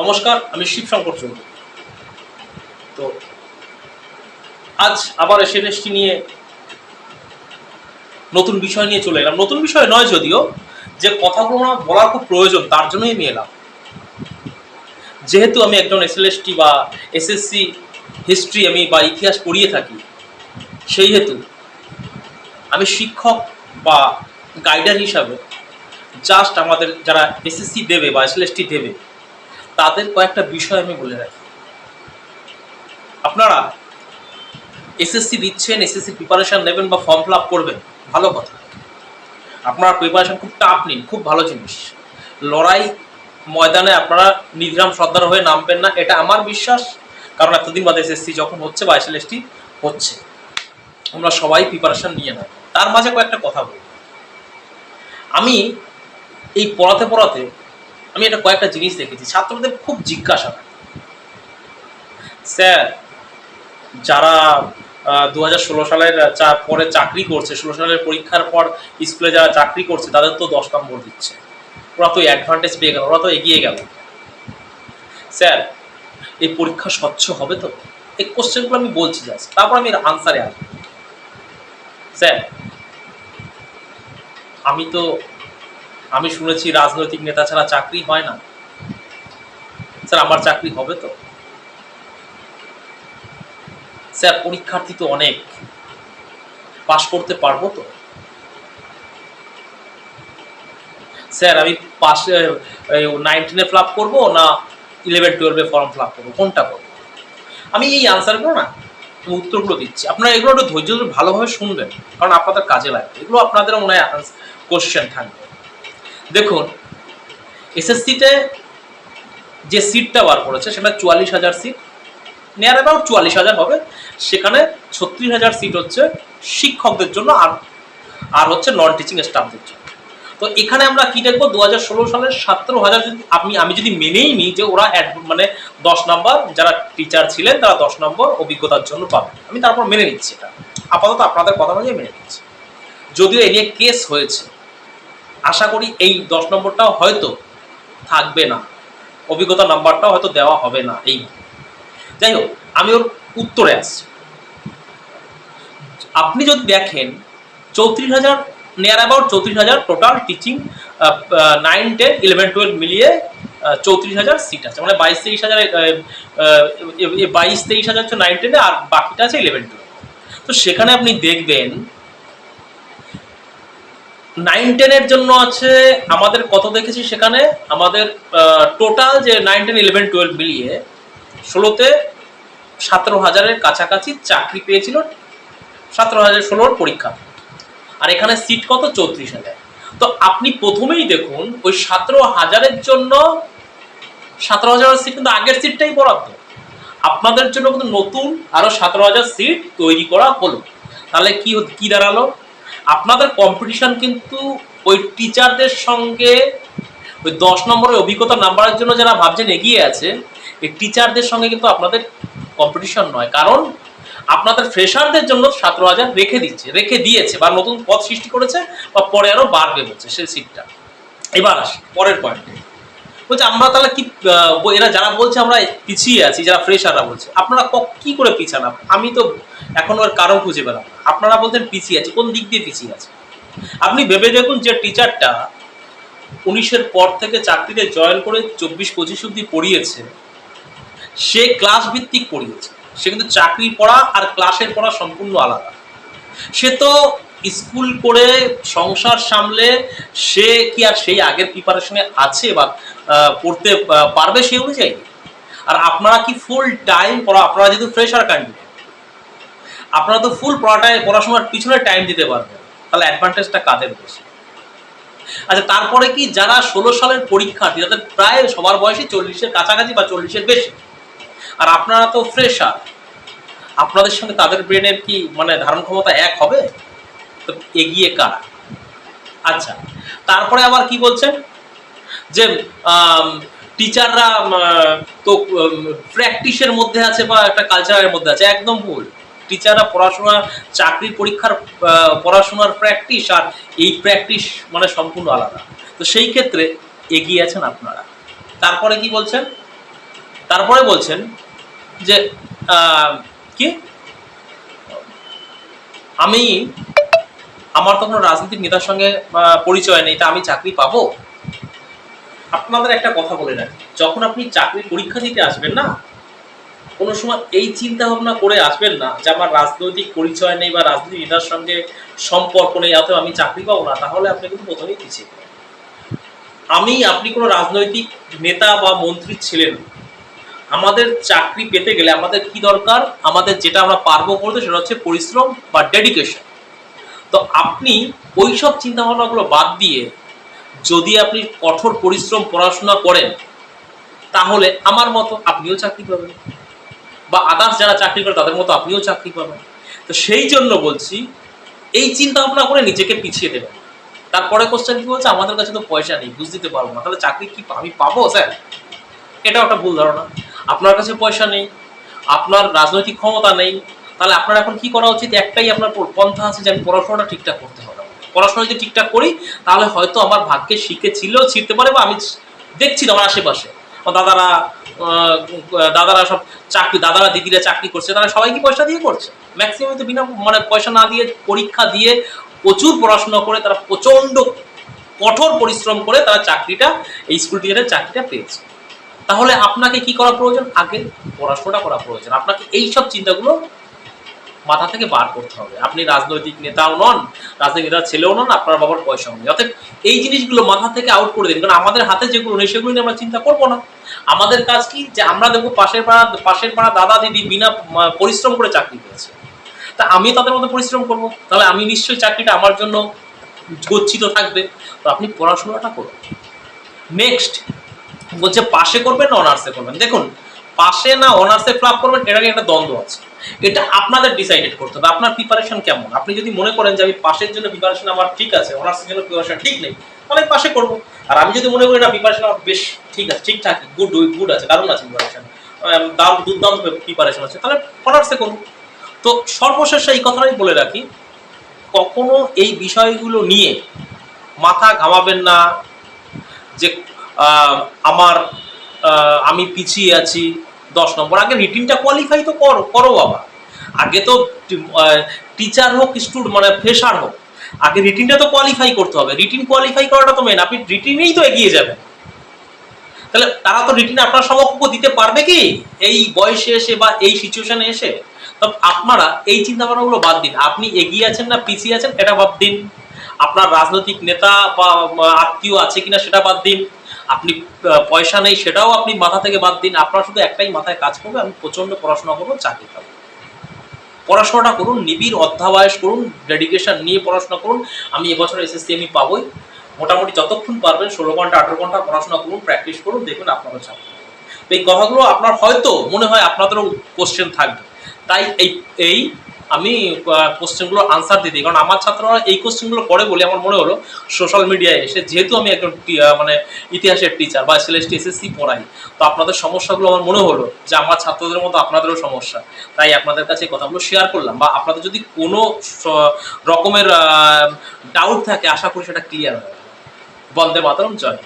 নমস্কার, আমি শিবশঙ্কর চৌধুরী। তো আজ আবার এসএনএসটি নিয়ে নতুন বিষয় নিয়ে চলে এলাম। নতুন বিষয় নয় যদিও, যে কথাগুলো আমার বলার খুব প্রয়োজন, তার জন্যই আমি এলাম। যেহেতু আমি একজন এসএলএসটি বা এসএসসি হিস্ট্রি আমি বা ইতিহাস পড়িয়ে থাকি, সেই হেতু আমি শিক্ষক বা গাইডার হিসাবে জাস্ট আমাদের যারা এসএসসি দেবে বা এসএলএসটি দেবে তাদের কয়েকটা বিষয় আমি বলে রাখি। আপনারা এসএসসি দিচ্ছেন, এসএসসি প্রিপারেশন নেবেন বা ফর্ম ফিল আপ করবেন, ভালো কথা। আপনার প্রিপারেশন খুব টাফ নিন, খুব ভালো জিনিস। লড়াই ময়দানে আপনারা নিধিরাম শ্রদ্ধার হয়ে নামবেন না, এটা আমার বিশ্বাস। কারণ এতদিন বাদে এসএসসি যখন হচ্ছে বা এসএলএসটি হচ্ছে। আমরা সবাই প্রিপারেশন নিয়ে নেব। তার মাঝে কয়েকটা কথা বলি। আমি এই পড়াতে পড়াতে আমি এটা কয়েকটা জিনিস দেখেছি। ছাত্রদের খুব জিজ্ঞাসা স্যার, যারা দু হাজার ষোলো সালের চা- পরে চাকরি করছে, ষোলো সালের পরীক্ষার পর স্কুলে যারা চাকরি করছে, তাদের তো দশ নম্বর দিচ্ছে। ওরা তো অ্যাডভান্টেজ পেয়ে গেল, ওরা তো এগিয়ে গেল। স্যার, এই পরীক্ষা স্বচ্ছ হবে তো? এই কোশ্চেনগুলো আমি বলছি জাস্ট তারপর আমি আনসারে আসব। স্যার, আমি তো আমি শুনেছি রাজনৈতিক নেতা ছাড়া চাকরি হয় না। স্যার, আমার চাকরি হবে তো? স্যার, পরীক্ষার্থী তো অনেক। পাশ করতে পারব তো? স্যার, আমি পাস নাইনটিনে ফিল আপ করব না ইলেভেন টুয়েলভে ফর্ম ফিল আপ করব? কোনটা করব? আমি এই আনসারগুলো না উত্তরগুলো দিচ্ছি। আপনারা এগুলো একটু ধৈর্য ধরে ভালোভাবে শুনবেন, কারণ আপনাদের কাজে লাগবে। এগুলো আপনাদেরও মনে হয় কোশ্চেন থাকবে। দেখুন, এসএসসিতে যে সিটটা বার করেছে, সেটা চুয়াল্লিশ হাজার সিট নিয়ার অ্যাবাউট চুয়াল্লিশ হাজার হবে। সেখানে ছত্রিশ হাজার সিট হচ্ছে শিক্ষকদের জন্য আর আর হচ্ছে নন টিচিং স্টাফদের জন্য। তো এখানে আমরা কি দেখব দু হাজার ষোলো সালের সতেরো হাজার যদি আপনি আমি যদি মেনেই নিই যে ওরা মানে দশ নম্বর যারা টিচার ছিলেন, তারা দশ নম্বর অভিজ্ঞতার জন্য পাবে আমি তারপর মেনে নিচ্ছি এটা। আপাতত আপনাদের কথা অনুযায়ী মেনে নিচ্ছি। যদিও এ নিয়ে কেস হয়েছে আশা করি এই দশ নম্বরটাও হয়তো থাকবে না। অভিজ্ঞতা নাম্বারটাও হয়তো দেওয়া হবে না এই। যাই হোক, আমি ওর উত্তরে আসছি। আপনি যদি দেখেন চৌত্রিশ হাজার নিয়ার অ্যাবাউট চৌত্রিশ হাজার total teaching nine ten eleven twelve মিলিয়ে চৌত্রিশ হাজার সিট আছে। মানে বাইশ, তেইশ হাজার বাইশ, তেইশ হাজার হচ্ছে নাইন টেনে আর বাকিটা আছে ইলেভেন টুয়েলভ তো সেখানে আপনি দেখবেন নাইন টেনের জন্য আছে, আমাদের কত দেখেছি সেখানে? আমাদের টোটাল যে নাইন টেন ইলেভেন টুয়েলভ মিলিয়ে ষোলোতে সতেরো হাজারের কাছাকাছি চাকরি পেয়েছিল সতেরো হাজার ষোলোর পরীক্ষা। আর এখানে সিট কত? চৌত্রিশ হাজার। তো আপনি প্রথমেই দেখুন, ওই সতেরো হাজারের জন্য, সতেরো হাজার সিট কিন্তু আগের সিটটাই বরাদ্দ। আপনাদের জন্য কিন্তু নতুন আরও সতেরো হাজার সিট তৈরি করা হলো। তাহলে কি কি দাঁড়াল? আপনাদের কম্পিটিশন কিন্তু ওই টিচারদের সঙ্গে ওই দশ নম্বরের অভিজ্ঞতা নাম্বারের জন্য যারা ভাবছেন এগিয়ে আছে, এই টিচারদের সঙ্গে কিন্তু আপনাদের কম্পিটিশন নয়। কারণ আপনাদের ফ্রেশারদের জন্য সতেরো হাজার রেখে দিচ্ছে, রেখে দিয়েছে বা নতুন পথ সৃষ্টি করেছে বা পরে আরও বাড়বে বলছে সেই সিটটা এবার আসি, পরের পয়েন্টে বলছে আমরা তাহলে কি এরা যারা বলছে আমরা পিছিয়ে আছি, যারা ফ্রেশাররা বলছে, আপনারা ক- করে পিছান? আমি তো এখন আর কারও খুঁজে পেলাম আপনারা বলছেন পিছিয়ে আছে, কোন দিক দিয়ে পিছিয়ে আছে? আপনি ভেবে দেখুন যে টিচারটা উনিশের পর থেকে চাকরিতে জয়েন করে চব্বিশ পঁচিশ অব্দি পড়িয়েছে, সে ক্লাস ভিত্তিক পড়িয়েছে। সে কিন্তু চাকরি পড়া আর ক্লাসের পড়া সম্পূর্ণ আলাদা। সে তো স্কুল করে সংসার সামলে সে কি আর সেই আগের প্রিপারেশনে আছে বা পড়তে পারবে সেই অনুযায়ী? আর আপনারা কি ফুল টাইম পড়া, আপনারা যেহেতু ফ্রেশার ক্যান্ডিডেট আপনারা তো ফুল পড়াটায়, পড়াশোনার পিছনে টাইম দিতে পারবেন। তাহলে অ্যাডভান্টেজটা কাদের বেশি? আচ্ছা তারপরে কি যারা ষোলো সালের পরীক্ষার্থী তাদের প্রায় সবার বয়সী চল্লিশের কাছাকাছি বা চল্লিশের বেশি, আর আপনারা তো ফ্রেশার আপনাদের সঙ্গে তাদের ব্রেনের কি মানে ধারণ ক্ষমতা এক হবে? তো এগিয়ে কারা? আচ্ছা তারপরে আবার কি বলছেন যে টিচাররা তো প্র্যাকটিসের মধ্যে আছে বা একটা কালচারের মধ্যে আছে, একদম ভুল। টিচাররা পড়াশোনা, চাকরির পরীক্ষার পড়াশোনার প্র্যাকটিস আর এই প্র্যাকটিস মানে সম্পূর্ণ আলাদা। তো সেই ক্ষেত্রে এগিয়ে আছেন আপনারা। তারপরে কি বলছেন? তারপরে বলছেন যে কি? আমি আমার তো কোনো রাজনৈতিক নেতার সঙ্গে পরিচয় নেই, তা আমি চাকরি পাবো? আপনাদের একটা কথা বলে রাখি, যখন আপনি চাকরির পরীক্ষা দিতে আসবেন না, কোনো সময় এই চিন্তা ভাবনা করে আসবেন না যে আমার রাজনৈতিক পরিচয় নেই বা রাজনৈতিক নেতার সঙ্গে সম্পর্ক নেই অথবা আমি চাকরি পাবো না, তাহলে আপনি কিন্তু প্রথমেই পিছিয়ে আমি, আপনি কোনো রাজনৈতিক নেতা বা মন্ত্রী ছিলেন আমাদের চাকরি পেতে গেলে আমাদের কি দরকার? আমাদের যেটা আমরা পারব করতে সেটা হচ্ছে পরিশ্রম বা ডেডিকেশন তো আপনি ওই সব চিন্তা ভাবনাগুলো বাদ দিয়ে যদি আপনি কঠোর পরিশ্রম, পড়াশোনা করেন, তাহলে আমার মতো আপনিও চাকরি পাবেন। বা আদার্স যারা চাকরি করে, তাদের মতো আপনিও চাকরি পাবেন। তো সেই জন্য বলছি, এই চিন্তা ভাবনা করে নিজেকে পিছিয়ে দেবেন। তারপরে কোশ্চেন কি বলছে? আমাদের কাছে তো পয়সা নেই বুঝ দিতে পারব না। তাহলে চাকরি কি আমি পাবো, স্যার? এটাও একটা ভুল ধারণা। আপনার কাছে পয়সা নেই, আপনার রাজনৈতিক ক্ষমতা নেই তাহলে আপনার এখন কি করা উচিত? একটাই আপনার পন্থা আছে যে আমি পড়াশোনাটা ঠিকঠাক করতে হবে পড়াশোনা যদি ঠিকঠাক করি, তাহলে হয়তো আমার ভাগ্যে শিখে ছিলেও ছিঁড়তে পারে বা আমি দেখছি আমার আশেপাশে। দাদারা দাদারা সব চাকরি, দাদারা, দিদিরা চাকরি করছে, তারা সবাই কি পয়সা দিয়ে করছে। ম্যাক্সিমাম তো বিনা মানে পয়সা না দিয়ে, পরীক্ষা দিয়ে প্রচুর পড়াশোনা করে, তারা প্রচণ্ড কঠোর পরিশ্রম করে তারা চাকরিটা, এই স্কুল টিচারের চাকরিটা পেয়েছে। তাহলে আপনাকে কি করা প্রয়োজন? আগে পড়াশোনাটা করা প্রয়োজন। আপনাকে এই সব চিন্তাগুলো মাথা থেকে বার করতে হবে। আপনি রাজনৈতিক নেতাও নন, রাজনৈতিক নেতার ছেলেও নন, আপনার বাবার পয়সাও নেই। অর্থাৎ এই জিনিসগুলো মাথা থেকে আউট করে দিন, কারণ আমাদের হাতে যেগুলো নেই, সেগুলো নিয়ে আমরা চিন্তা করব না। আমাদের কাজ কি? যে আমরা দেখব পাশের পাড়া পাশের পাড়া দাদা, দিদি বিনা পরিশ্রম করে চাকরি পেয়েছে। তা আমি তাদের মতো পরিশ্রম করব। তাহলে আমি নিশ্চয়ই চাকরিটা আমার জন্য গচ্ছিত থাকবে। তো আপনি পড়াশোনাটা করুন। নেক্সট বলছে পাশে করবেন না অনার্সে করবেন? দেখুন, পাশে না অনার্সে ফ্লাপ করবেন এটা একটা দ্বন্দ্ব আছে। এটা আপনাদের ডিসাইডেড করতে হবে। আপনার প্রিপারেশন কেমন? আপনি যদি মনে করেন যে আমি পাশের জন্য প্রিপারেশন আমার ঠিক আছে অনার্সের জন্য প্রিপারেশন ঠিক নেই, তাহলে পাশে করব। আর আমি যদি মনে করি না প্রিপারেশন আমার বেশ ঠিক আছে, ঠিকঠাক গুড গুড আছে, দারুণ আছে প্রিপারেশন দাম দুর্দান্ত প্রিপারেশন আছে, তাহলে অনার্সে করব তো সর্বশেষ এই কথাটাই বলে রাখি, কখনো এই বিষয়গুলো নিয়ে মাথা ঘামাবেন না যে আমার আমি পিছিয়ে আছি দশ নম্বর, আগে রিটিনটা কোয়ালিফাই তো করো করো বাবা। আগে তো টিচার হোক স্টুডেন্ট মানে ফ্রেশার হোক, আগে রিটিনটা তো কোয়ালিফাই করতে হবে। রিটিন কোয়ালিফাই করাটা তো মেন আপনি রিটিনেই তো এগিয়ে যাবেন। তাহলে তারা তো রিটিন আপনার সমকক্ষ দিতে পারবে কি? এই বয়সে এসে বা এই সিচুয়েশনে এসে। তো আপনারা এই চিন্তা ভাবনাগুলো বাদ দিন। আপনি এগিয়ে আছেন না, পিছিয়ে আছেন, এটা বাদ দিন। আপনার রাজনৈতিক নেতা বা আত্মীয় আছে কিনা সেটা বাদ দিন। আপনি পয়সা নেই সেটাও আপনি মাথা থেকে বাদ দিন। আপনার শুধু একটাই মাথায় কাজ করবে, আমি প্রচণ্ড পড়াশোনা করব, চাকরি পাবো। পড়াশোনাটা করুন, নিবিড়, অধ্যাবয়স করুন ডেডিকেশন নিয়ে পড়াশোনা করুন। আমি এবছর এসএসসি আমি পাবোই। মোটামুটি যতক্ষণ পারবেন, ষোলো ঘণ্টা, আঠেরো ঘণ্টা পড়াশোনা করুন প্র্যাকটিস করুন, দেখুন আপনারও চাকরি। এই কথাগুলো আপনার হয়তো মনে হয় আপনাদেরও কোশ্চেন থাকবে। তাই এই এই আমি কোশ্চেনগুলো আনসার দিয়ে দিই। কারণ আমার ছাত্ররা এই কোশ্চেনগুলো করে বলে আমার মনে হলো সোশ্যাল মিডিয়ায় এসে যেহেতু আমি একজন মানে ইতিহাসের টিচার বা সিলেস্টি এসএসসি পড়াই। তো আপনাদের সমস্যাগুলো আমার মনে হলো যে আমার ছাত্রদের মতো আপনাদেরও সমস্যা। তাই আপনাদের কাছে এই কথাগুলো শেয়ার করলাম বা আপনাদের যদি কোনো রকমের ডাউট থাকে, আশা করি সেটা ক্লিয়ার হবে। বন্দে মাতরম, জয়।